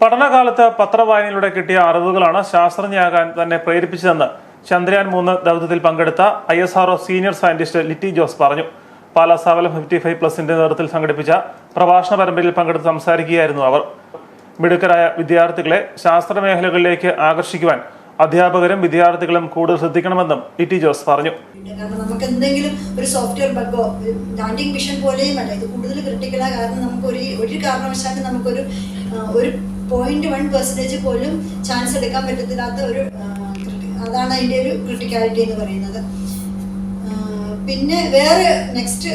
പഠനകാലത്ത് പത്രവായനയിലൂടെ കിട്ടിയ അറിവുകളാണ് ശാസ്ത്രജ്ഞയാകാൻ തന്നെ പ്രേരിപ്പിച്ചതെന്ന് ചന്ദ്രയാൻ മൂന്ന് ദൗത്യത്തിൽ പങ്കെടുത്ത I S R O senior scientist Litty Jose പറഞ്ഞു. പാലാ സവലം ഫിഫ്റ്റി ഫൈവ് പ്ലസിന്റെ നേതൃത്വത്തിൽ സംഘടിപ്പിച്ച പ്രഭാഷണ പരമ്പരയിൽ പങ്കെടുത്ത് സംസാരിക്കുകയായിരുന്നു അവർ. മിടുക്കരായ വിദ്യാർത്ഥികളെ ശാസ്ത്ര മേഖലകളിലേക്ക് ആകർഷിക്കുവാൻ അധ്യാപകരും വിദ്യാർത്ഥികളും കൂടുതൽ ശ്രദ്ധിക്കണമെന്നും ലിറ്റി ജോസ് പറഞ്ഞു. കാരണം നമുക്ക് എന്തെങ്കിലും ഒരു സോഫ്റ്റ്വെയർ ബഗോ ലാൻഡിംഗ് മിഷൻ പോലെയും അല്ല ഇത് കൂടുതൽ കാരണം നമുക്ക് ഒരു ഒരു കാരണവശാലും നമുക്കൊരു ഒരു പോയിന്റ് വൺ പെർസെന്റേജ് പോലും ചാൻസ് എടുക്കാൻ പറ്റത്തില്ലാത്ത ഒരു അതാണ് അതിന്റെ ഒരു ക്രിട്ടിക്കാലിറ്റി എന്ന് പറയുന്നത്. പിന്നെ വേറെ നെക്സ്റ്റ്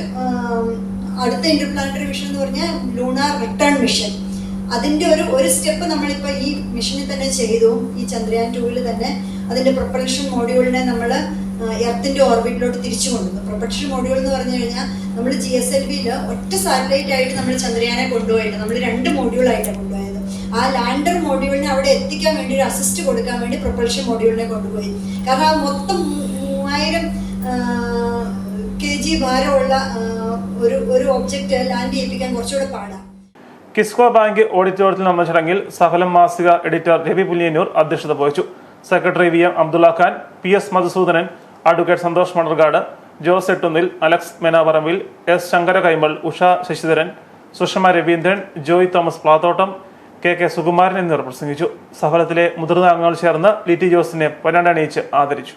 അടുത്ത ഇന്റർപ്ലാനറ്ററി മിഷൻ എന്ന് പറഞ്ഞാൽ ലൂണാർ റിട്ടേൺ മിഷൻ അതിന്റെ ഒരു ഒരു സ്റ്റെപ്പ് നമ്മളിപ്പോൾ ഈ മിഷനിൽ തന്നെ ചെയ്തു. ഈ ചന്ദ്രയാൻ ടൂവിൽ തന്നെ അതിന്റെ പ്രൊപ്പൽഷൻ മോഡ്യൂളിനെ നമ്മൾ എർത്തിന്റെ ഓർബിറ്റിലോട്ട് തിരിച്ചു കൊണ്ടുവന്നു. പ്രൊപ്പൽഷൻ മോഡ്യൂൾ എന്ന് പറഞ്ഞു കഴിഞ്ഞാൽ നമ്മൾ ജി എസ് എൽ വിയിൽ ഒറ്റ സാറ്റലൈറ്റ് ആയിട്ട് നമ്മൾ ചന്ദ്രയാനെ കൊണ്ടുപോയിട്ട് നമ്മൾ രണ്ട് മോഡ്യൂളായിട്ടാണ് കൊണ്ടുപോയത്. ആ ലാൻഡർ മോഡ്യൂളിനെ അവിടെ എത്തിക്കാൻ വേണ്ടി ഒരു അസിസ്റ്റ് കൊടുക്കാൻ വേണ്ടി പ്രൊപ്പൽഷൻ മോഡ്യൂളിനെ കൊണ്ടുപോയി. കാരണം ആ മൊത്തം മൂവായിരം കെ ജി ഭാരമുള്ള ഒരു ഒരു ഒബ്ജക്റ്റ് ലാൻഡ് ചെയ്യിപ്പിക്കാൻ കുറച്ചുകൂടെ പാടാണ് കിസ്കോ ബാങ്ക് ഓഡിറ്റോറിയത്തിൽ നടന്ന ചടങ്ങിൽ സഫലം മാസിക എഡിറ്റർ രവി പുല്ലിയന്നൂർ അധ്യക്ഷത വഹിച്ചു. Secretary V M Abdulla Khan P S Madhusoodanan advocate Santhosh Manarcad Jose Ettunnil Alex Menaparambil S Sankara Kaimal Usha Sasidharan Sushama Raveendran Joy Thomas Plathottam K K Sukumaran എന്നിവർ പ്രസംഗിച്ചു. സഫലത്തിലെ മുതിർന്ന അംഗങ്ങൾ ചേർന്ന് ലിറ്റി ജോസിനെ പൊന്നാണ്ടണിയിച്ച് ആദരിച്ചു.